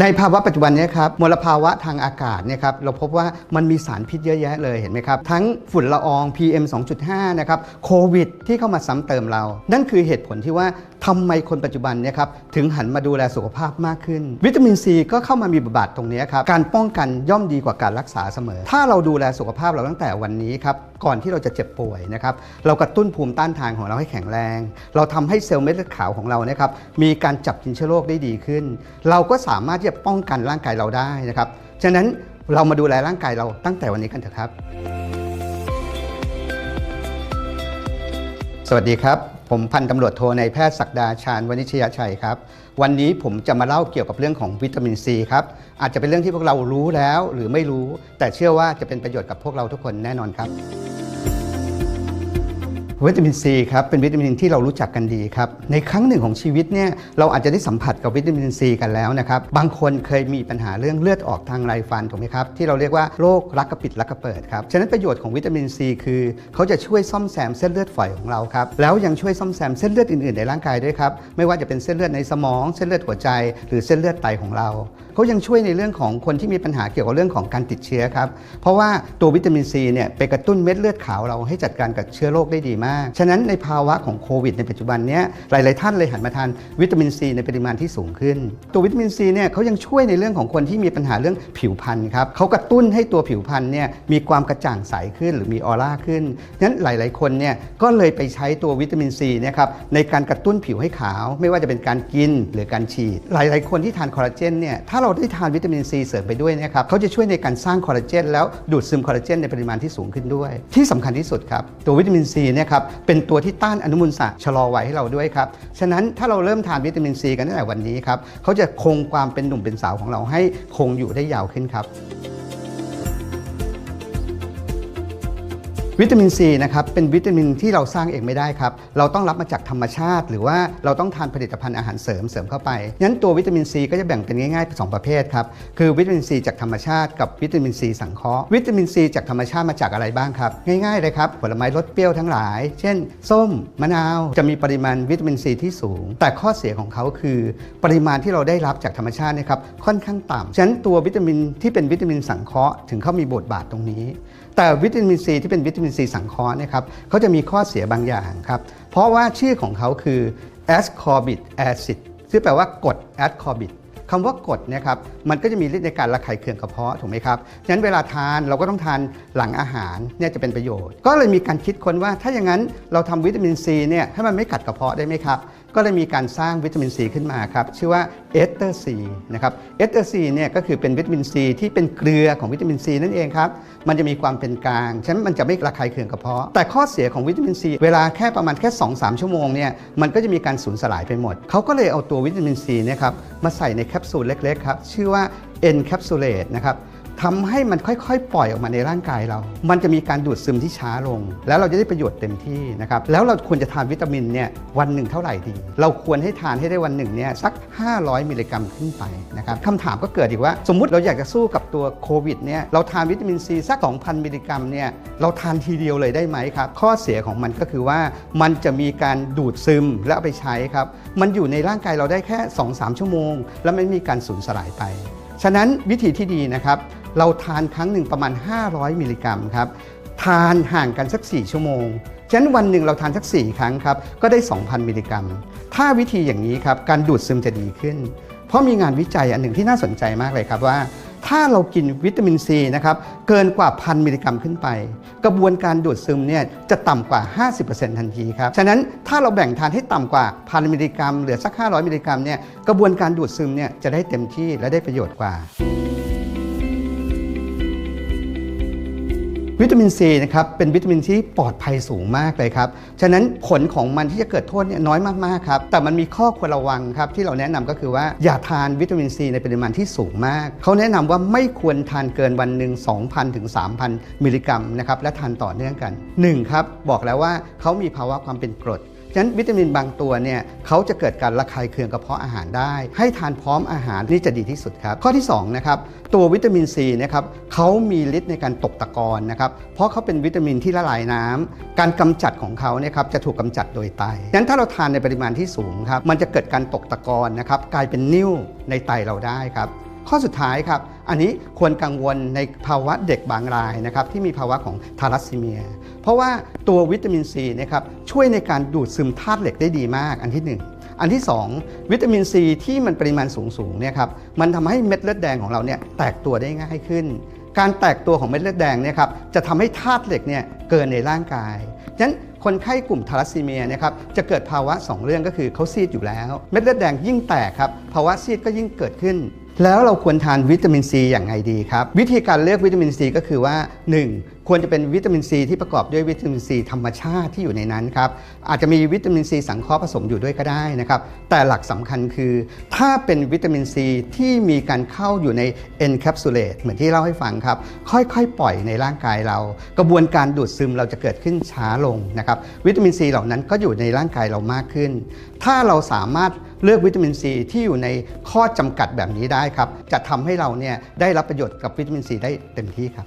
ในภาวะปัจจุบันเนี้ครับมลภาวะทางอากาศเนี่ยครับเราพบว่ามันมีสารพิษเยอะแยะเลยเห็นไหมครับ ทั้งฝุ่นละออง PM 2.5 นะครับโควิดที่เข้ามาซ้ำเติมเรา นั่นคือเหตุผลที่ว่า ทำไมคนปัจจุบันเนี่ยครับถึงหันมาดูแลสุขภาพมากขึ้น วิตามินซีก็เข้ามามีบทบาทตรงนี้ครับการป้องกันย่อมดีกว่าการรักษาเสมอ ถ้าเราดูแลสุขภาพเราตั้งแต่วันนี้ครับก่อนที่เราจะเจ็บป่วยนะครับเรากระตุ้นภูมิต้านทานของเราให้แข็งแรง เราทำให้เซลล์เม็ดเลือดขาวของเรานะครับมีการจับกินเชื้อโรคได้ดีขึ้น เราก็สามารถที่จะป้องกันร่างกายเราได้นะครับฉะนั้นเรามาดูแลร่างกายเราตั้งแต่วันนี้กันเถอะครับ สวัสดีครับ ผมพันตำรวจโทในแพทย์ศักดาชาญวณิชยชัยครับ วันนี้ผมจะมาเล่าเกี่ยวกับเรื่องของวิตามินซีครับอาจจะเป็นเรื่องที่พวกเรารู้แล้วหรือไม่รู้ แต่เชื่อว่าจะเป็นประโยชน์กับพวกเราทุกคนแน่นอนครับ วิตามินซีครับเป็นวิตามินที่เรารู้จักกันดีครับในครั้งหนึ่งของชีวิตเนี่ยเราอาจจะได้สัมผัสกับวิตามินซีกันแล้วนะครับบางคนเคยมีปัญหาเรื่องเลือดออกทางไรฟันถูกไหมครับที่เราเรียกว่าโรครักกระปิดรักกระเปิดครับฉะนั้นประโยชน์ของวิตามินซีคือ เขาจะช่วยซ่อมแซมเส้นเลือดฝอยของเราครับแล้วยังช่วยซ่อมแซมเส้นเลือดอื่นๆในร่างกายด้วยครับไม่ว่าจะเป็นเส้นเลือดในสมอง เส้นเลือดหัวใจ หรือเส้นเลือดไตของเราเขายังช่วยในเรื่องของคนที่มีปัญหาเกี่ยวกับเรื่องของการติดเชื้อครับเพราะว่าตัววิตามินซีเนี่ยไปกระตุ้นเม็ดเลือดขาวเราให้จัดการกับเชื้อโรคได้ดีมากฉะนั้นในภาวะของโควิดในปัจจุบันเนี้ยหลาย ๆ ท่านเลยหันมาทานวิตามินซีในปริมาณที่สูงขึ้น ตัววิตามินซีเนี่ยเขายังช่วยในเรื่องของคนที่มีปัญหาเรื่องผิวพรรณครับเขากระตุ้นให้ตัวผิวพรรณเนี่ยมีความกระจ่างใสขึ้นหรือมีออร่าขึ้นนั้นหลาย ๆ คนเนี่ยก็เลยไปใช้ตัววิตามินซีนะครับในการกระตุ้นผิวให้ขาว ไม่ว่าจะเป็นการกินหรือการฉีด หลาย ๆ คนที่ทานคอลลาเจนเนี่ยถ้าเราได้ทานวิตามินซีเสริมไปด้วยนะครับเขาจะช่วยในการสร้างคอลลาเจนแล้วดูดซึมคอลลาเจนในปริมาณที่สูงขึ้นด้วย ที่สำคัญที่สุดครับตัววิตามินซีเนี่ยครับเป็นตัวที่ต้านอนุมูลสัตว์ชะลอวัยให้เราด้วยครับฉะนั้นถ้าเราเริ่มทานวิตามินซีกันตั้งแต่วันนี้ครับเขาจะคงความเป็นหนุ่มเป็นสาวของเราให้คงอยู่ได้ยาวขึ้นครับ วิตามินซีนะครับเป็นวิตามินที่เราสร้างเองไม่ได้ครับเราต้องรับมาจากธรรมชาติ หรือว่าเราต้องทานผลิตภัณฑ์อาหารเสริมเสริมเข้าไปงั้นตัววิตามินซีก็จะแบ่งเป็นง่ายๆเป็นสองประเภทครับคือวิตามินซีจากธรรมชาติกับวิตามินซีสังเคราะห์วิตามินซีจากธรรมชาติมาจากอะไรบ้างครับง่ายๆเลยครับผลไม้รสเปรี้ยวทั้งหลาย เช่น ส้ม มะนาว จะมีปริมาณวิตามินซีที่สูง แต่ข้อเสียของเขาคือ ปริมาณที่เราได้รับจากธรรมชาตินะครับค่อนข้างต่ำฉะนั้นตัววิตามินที่เป็นวิตามินสังเคราะห์ถึงเขามีบทบาทตรงนี้ แต่วิตามินซีที่เป็นวิตามินซีสังเคราะห์นะครับเขาจะมีข้อเสียบางอย่างครับ เพราะว่าชื่อของเขาคือ ascorbic acid ซึ่งแปลว่ากรด ascorbic คำว่ากรดเนี่ยครับมันก็จะมีฤทธิ์ในการระคายเคืองกระเพาะถูกไหมครับฉะนั้นเวลาทานเราก็ต้องทานหลังอาหารเนี่ยจะเป็นประโยชน์ ก็เลยมีการคิดค้นว่าถ้าอย่างนั้นเราทำวิตามินซีเนี่ยให้มันไม่กัดกระเพาะได้ไหมครับ ก็เลยมีการสร้างวิตามินซีขึ้นมาครับชื่อว่าเอสเตอร์ซีนะครับเอสเตอร์ซีเนี่ยก็คือเป็นวิตามินซีที่เป็นเกลือของวิตามินซีนั่นเองครับมันจะมีความเป็นกลางฉะนั้นมันจะไม่ระคายเคืองกระเพาะ แต่ข้อเสียของวิตามินซีเวลาแค่ประมาณแค่ 2-3 ชั่วโมงเนี่ยมันก็จะมีการสูญสลายไปหมด เขาก็เลยเอาตัววิตามินซีนี่ยครับมาใส่ในแคปซูลเล็กๆครับชื่อว่า N capsulate นะครับ ทำให้มันค่อยๆ ปล่อยออกมาในร่างกายเรา มันจะมีการดูดซึมที่ช้าลง แล้วเราจะได้ประโยชน์เต็มที่นะครับ แล้วเราควรจะทานวิตามินเนี่ยวันหนึ่งเท่าไหร่ดี เราควรให้ทานให้ได้วันหนึ่งเนี่ยสัก 500 มิลลิกรัมขึ้นไปนะครับคำถามก็เกิดอีกว่า สมมุติเราอยากจะสู้กับตัวโควิดเนี่ยเราทานวิตามินซีสัก 2,000 มิลลิกรัมเนี่ยเราทานทีเดียวเลยได้ไหมครับ ข้อเสียของมันก็คือว่ามันจะมีการดูดซึมและเอาไปใช้ครับ มันอยู่ในร่างกายเราได้แค่ 2-3 ชั่วโมง แล้วไม่มีการสูญสลายไป ฉะนั้นวิธีที่ดีนะครับ เราทานครั้งหนึ่งประมาณ 500 มิลลิกรัมครับ ทานห่างกันสัก 4 ชั่วโมง ฉะนั้นวันหนึ่งเราทานสัก 4 ครั้งครับ ก็ได้ 2,000 มิลลิกรัม ถ้าวิธีอย่างนี้ครับ การดูดซึมจะดีขึ้น เพราะมีงานวิจัยอันหนึ่งที่น่าสนใจมากเลยครับว่า ถ้าเรากินวิตามินซีนะครับ เกินกว่าพันมิลลิกรัมขึ้นไป กระบวนการดูดซึมเนี่ยจะต่ำกว่า 50%ทันทีครับ ฉะนั้นถ้าเราแบ่งทานให้ต่ำกว่าพันมิลลิกรัมเหลือสัก 500 มิลลิกรัมเนี่ย กระบวนการดูดซึมเนี่ยจะได้เต็มที่และได้ประโยชน์กว่า วิตามินซีนะครับเป็นวิตามินที่ปลอดภัยสูงมากเลยครับ ฉะนั้นผลของมันที่จะเกิดโทษเนี่ยน้อยมากๆครับ แต่มันมีข้อควรระวังครับที่เราแนะนำก็คือว่าอย่าทานวิตามินซีในปริมาณที่สูงมาก เขาแนะนำว่าไม่ควรทานเกินวันหนึ่ง2,000ถึง3,000 มิลลิกรัมนะครับและทานต่อเนื่องกัน 1. ครับบอกแล้วว่าเขามีภาวะความเป็นกรด ฉะนั้นวิตามินบางตัวเนี่ยเขาจะเกิดการระคายเคืองกระเพาะอาหารได้ ให้ทานพร้อมอาหารนี่จะดีที่สุดครับ ข้อที่2นะครับตัววิตามินซีนะครับเขามีฤทธิ์ในการตกตะกอนนะครับเพราะเขาเป็นวิตามินที่ละลายน้ำการกำจัดของเขาเนี่ยครับจะถูกกำจัดโดยไตฉะนั้นถ้าเราทานในปริมาณที่สูงครับมันจะเกิดการตกตะกอนนะครับกลายเป็นนิ่วในไตเราได้ครับ ข้อสุดท้ายครับ อันนี้ควรกังวลในภาวะเด็กบางรายนะครับที่มีภาวะของทารัสซีเมีย เพราะว่าตัววิตามินซีนะครับช่วยในการดูดซึมธาตุเหล็กได้ดีมากอันที่หนึ่งอันที่ 2 วิตามินซีที่มันปริมาณสูงๆเนี่ยครับมันทำให้เม็ดเลือดแดงของเราเนี่ยแตกตัวได้ง่ายขึ้น การแตกตัวของเม็ดเลือดแดงเนี่ยครับจะทำให้ธาตุเหล็กเนี่ยเกินในร่างกายฉะนั้นคนไข้กลุ่มทารัสซีเมียนะครับจะเกิดภาวะ 2 เรื่องก็คือเขาซีดอยู่แล้ว เม็ดเลือดแดงยิ่งแตกครับภาวะซีดก็ยิ่งเกิดขึ้น แล้วเราควรทานวิตามินซีอย่างไรดีครับ วิธีการเลือกวิตามินซีก็คือว่า 1. ควรจะเป็นวิตามินซีที่ประกอบด้วยวิตามินซีธรรมชาติที่อยู่ในนั้นครับอาจจะมีวิตามินซีสังเคราะห์ผสมอยู่ด้วยก็ได้นะครับแต่หลักสำคัญคือ ถ้าเป็นวิตามินซีที่มีการเข้าอยู่ใน encapsulate เหมือนที่เล่าให้ฟังครับ ค่อยๆ ปล่อยในร่างกายเรา กระบวนการดูดซึมเราจะเกิดขึ้นช้าลงนะครับวิตามินซีเหล่านั้นก็อยู่ในร่างกายเรามากขึ้น ถ้าเราสามารถ เลือกวิตามินซีที่อยู่ในข้อจำกัดแบบนี้ได้ครับ จะทำให้เราเนี่ยได้รับประโยชน์กับวิตามินซีได้เต็มที่ครับ